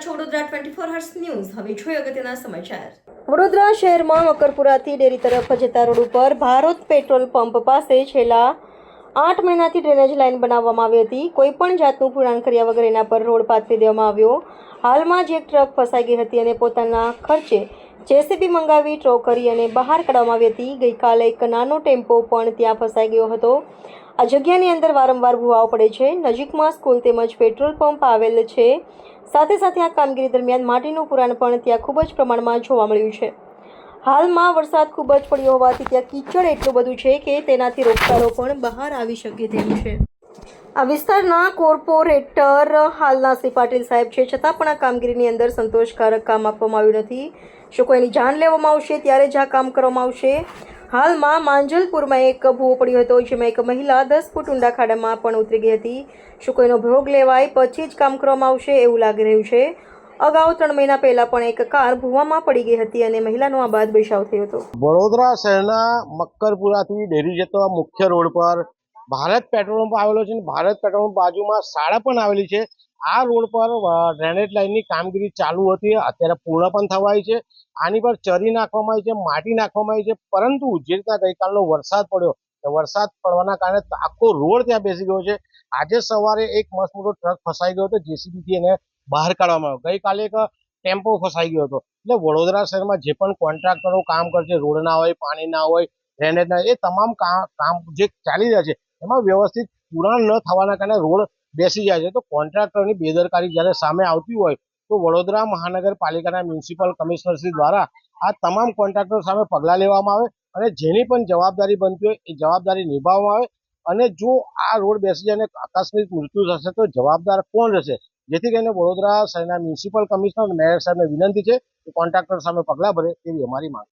Twenty four hers news હવે જોઈએ અગત્યના સમાચાર. વડોદરા શહેરમાં મકરપુરાથી ડેરી તરફ જતા રોડ ઉપર ભારત પેટ્રોલ પંપ પાસે છેલ્લા આઠ મહિનાથી ડ્રેનેજ લાઇન બનાવવામાં આવી હતી. કોઈ પણ જાતનું પુરાણ કર્યા વગર એના પર રોડ પાથરી દેવામાં આવ્યો. હાલમાં જ એક ટ્રક ફસાઈ ગઈ હતી અને પોતાના ખર્ચે જેસીબી મંગાવી ટ્રો કરી અને બહાર કાઢવામાં આવી હતી. ગઈકાલે એક નાનો ટેમ્પો પણ ત્યાં ફસાઈ ગયો હતો. આ જગ્યાની અંદર વારંવાર ભૂવાઓ પડે છે. નજીકમાં સ્કૂલ તેમજ પેટ્રોલ પંપ આવેલ છે. સાથે સાથે આ કામગીરી દરમિયાન માટીનું પુરાણ પણ ત્યાં ખૂબ જ પ્રમાણમાં જોવા મળ્યું છે. હાલમાં વરસાદ ખૂબ જ પડ્યો હોવાથી ત્યાં કીચડ એટલું બધું છે કે તેનાથી રોગચાળો પણ બહાર આવી શકે તેમ છે. આ વિસ્તારના કોર્પોરેટર હાલના શ્રી પાટીલ સાહેબ છે. છતાં પણ આ કામગીરીની અંદર સંતોષકારક કામ આપવામાં આવ્યું નથી. શું કોઈની જાન લેવામાં આવશે ત્યારે જ આ કામ કરવામાં આવશે. હાલમાં માંજલપુરમાં એક ભૂવો પડ્યો હતો જેમાં એક મહિલા દસ ફૂટ ઊંડા ખાડામાં પણ ઉતરી ગઈ હતી. શું કોઈનો ભોગ લેવાય પછી જ કામ કરવામાં આવશે એવું લાગી રહ્યું છે. અગાઉ ત્રણ મહિના પહેલા પણ એક કાર ભૂવામાં પડી ગઈ હતી અને મહિલાનો આ બાદ બચાવ થયો હતો. વડોદરા શહેરના મક્કરપુરાથી ડેરી જતો મુખ્ય રોડ પર ભારત પેટ્રોલ પંપ આવેલો છે અને ભારત પેટ્રોલ પંપ બાજુમાં શાળા પણ આવેલી છે. આ રોડ પર ડ્રેનેજ લાઇનની કામગીરી ચાલુ હતી. અત્યારે પૂર્ણ પણ થવાય છે. આની પર ચરી નાખવામાં આવી છે, માટી નાખવામાં આવી છે. પરંતુ જે રીતના ગઈકાલનો વરસાદ પડ્યો વરસાદ પડવાના કારણે આખો રોડ ત્યાં બેસી ગયો છે. આજે સવારે એક મસ્ત મોટો ટ્રક ફસાઈ ગયો હતો, જેસીબીથી એને બહાર કાઢવામાં આવ્યો. ગઈકાલે એક ટેમ્પો ફસાઈ ગયો હતો. એટલે વડોદરા શહેરમાં જે પણ કોન્ટ્રાક્ટરો કામ કરશે, રોડ ના હોય, પાણી ના હોય ડ્રેનેજના એ તમામ કામ જે ચાલી રહ્યા છે એમાં વ્યવસ્થિત પુરાણ ન થવાના કારણે રોડ બેસી જાય છે. તો કોન્ટ્રાક્ટરની બેદરકારી જ્યારે સામે આવતી હોય, તો વડોદરા મહાનગરપાલિકાના મ્યુનિસિપલ કમિશનરશ્રી દ્વારા આ તમામ કોન્ટ્રાક્ટર સામે પગલાં લેવામાં આવે અને જેની પણ જવાબદારી બનતી હોય એ જવાબદારી નિભાવવામાં આવે. અને જો આ રોડ બેસી જાય અને આકસ્મિક મૃત્યુ થશે, તો જવાબદાર કોણ રહેશે? જેથી કરીને વડોદરા શહેરના મ્યુનિસિપલ કમિશનર મેયર સાહેબને વિનંતી છે કે કોન્ટ્રાક્ટર સામે પગલાં ભરે તેવી અમારી માંગ